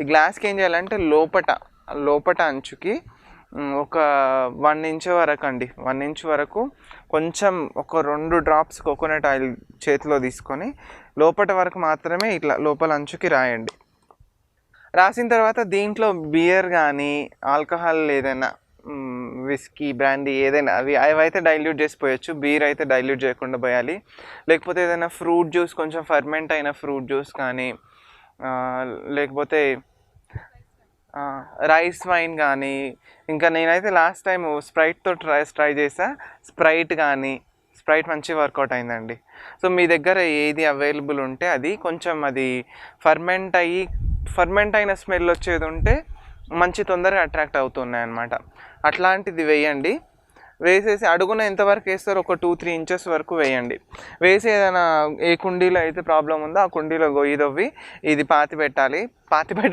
ఈ గ్లాస్కి ఏం చేయాలంటే లోపట లోపట అంచుకి ఒక వన్ ఇంచ్ వరకు అండి. వన్ ఇంచ్ వరకు కొంచెం ఒక రెండు డ్రాప్స్ కోకోనట్ ఆయిల్ చేతిలో తీసుకొని లోపట వరకు మాత్రమే ఇట్లా లోపల అంచుకి రాయండి. రాసిన తర్వాత దీంట్లో బియర్ కానీ ఆల్కహాల్ ఏదైనా విస్కీ బ్రాండీ ఏదైనా అవి అవైతే డైల్యూట్ చేసి పోయొచ్చు బీర్ అయితే డైల్యూట్ చేయకుండా పోయాలి. లేకపోతే ఏదైనా ఫ్రూట్ జ్యూస్ కొంచెం ఫర్మెంట్ అయిన ఫ్రూట్ జ్యూస్ కానీ లేకపోతే రైస్ వైన్ కానీ ఇంకా నేనైతే లాస్ట్ టైం స్ప్రైట్తో ట్రై ట్రై చేసా స్ప్రైట్ కానీ స్ప్రైట్ మంచి వర్కౌట్ అయిందండి. సో మీ దగ్గర ఏది అవైలబుల్ ఉంటే అది కొంచెం అది ఫర్మెంట్ అయ్యి ఫర్మెంట్ అయిన స్మెల్ వచ్చేది ఉంటే మంచి తొందరగా అట్రాక్ట్ అవుతున్నాయి అన్నమాట. అట్లాంటిది వేయండి. వేసేసి అడుగున ఎంతవరకు వేస్తారో ఒక టూ త్రీ ఇంచెస్ వరకు వేయండి. వేసి ఏదైనా ఏ కుండీలో అయితే ప్రాబ్లం ఉందో ఆ కుండీలో గొయ్యి దొవ్వి ఇది పాతి పెట్టాలి. పాతి పెట్టడం